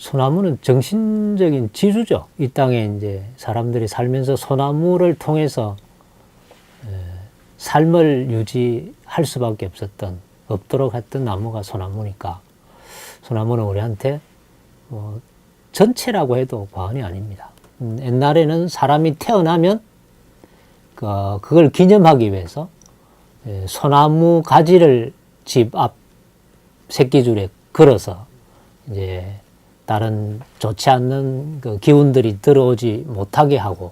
소나무는 정신적인 지주죠. 이 땅에 이제 사람들이 살면서 소나무를 통해서 에, 삶을 유지할 수밖에 없었던 없도록 했던 나무가 소나무니까 소나무는 우리한테 뭐 전체라고 해도 과언이 아닙니다. 음, 옛날에는 사람이 태어나면 그, 그걸 기념하기 위해서 에, 소나무 가지를 집 앞 새끼줄에 걸어서 이제 다른 좋지 않는 그 기운들이 들어오지 못하게 하고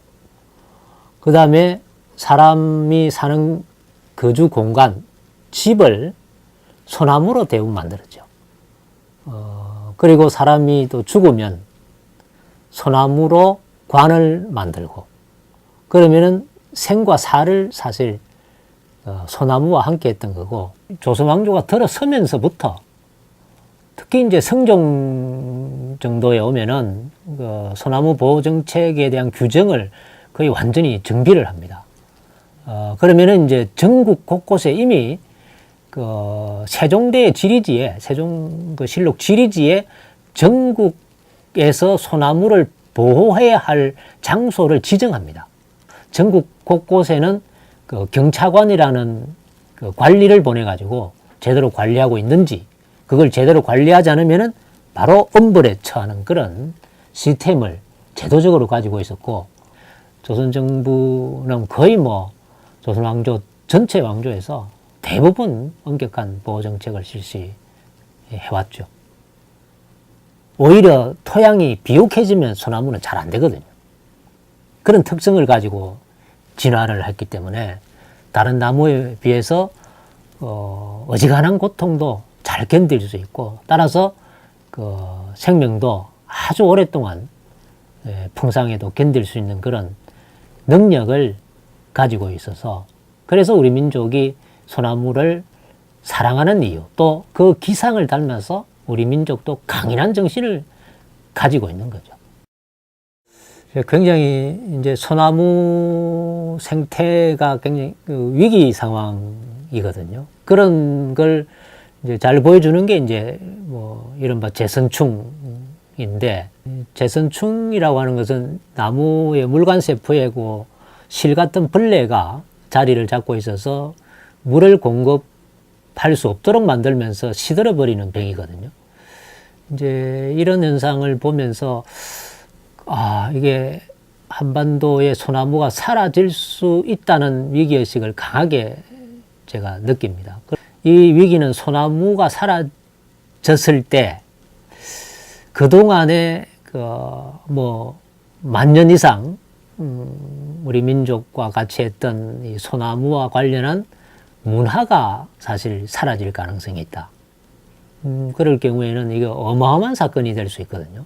그 다음에 사람이 사는 거주 공간 집을 소나무로 대부분 만들었죠. 어, 그리고 사람이 또 죽으면 소나무로 관을 만들고 그러면은 생과 사를 사실 어, 소나무와 함께 했던 거고 조선왕조가 들어서면서부터 특히 이제 성종 정도에 오면은 그 소나무 보호 정책에 대한 규정을 거의 완전히 정비를 합니다. 어, 그러면은 이제 전국 곳곳에 이미 그 세종대의 지리지에 세종 그 실록 지리지에 전국에서 소나무를 보호해야 할 장소를 지정합니다. 전국 곳곳에는 그 경차관이라는 그 관리를 보내 가지고 제대로 관리하고 있는지 그걸 제대로 관리하지 않으면은 바로 엄벌에 처하는 그런 시스템을 제도적으로 가지고 있었고 조선 정부는 거의 뭐 조선 왕조 전체 왕조에서 대부분 엄격한 보호 정책을 실시해 왔죠. 오히려 토양이 비옥해지면 소나무는 잘 안 되거든요. 그런 특성을 가지고 진화를 했기 때문에 다른 나무에 비해서 어, 어지간한 고통도 잘 견딜 수 있고 따라서 그 생명도 아주 오랫동안 예, 풍상에도 견딜 수 있는 그런 능력을 가지고 있어서 그래서 우리 민족이 소나무를 사랑하는 이유 또 그 기상을 닮아서 우리 민족도 강인한 정신을 가지고 있는 거죠. 굉장히 이제 소나무 생태가 굉장히 그 위기 상황이거든요. 그런 걸 이제 잘 보여주는 게 이제 뭐 이른바 재선충인데 재선충이라고 하는 것은 나무의 물관세포이고 실 같은 벌레가 자리를 잡고 있어서 물을 공급할 수 없도록 만들면서 시들어 버리는 병이거든요. 이제 이런 현상을 보면서 아, 이게 한반도의 소나무가 사라질 수 있다는 위기의식을 강하게 제가 느낍니다. 이 위기는 소나무가 사라졌을 때 그동안에 그, 뭐, 만년 이상, 음, 우리 민족과 같이 했던 이 소나무와 관련한 문화가 사실 사라질 가능성이 있다. 음, 그럴 경우에는 이게 어마어마한 사건이 될 수 있거든요.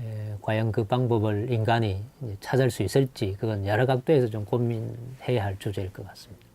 예, 과연 그 방법을 인간이 찾을 수 있을지 그건 여러 각도에서 좀 고민해야 할 주제일 것 같습니다.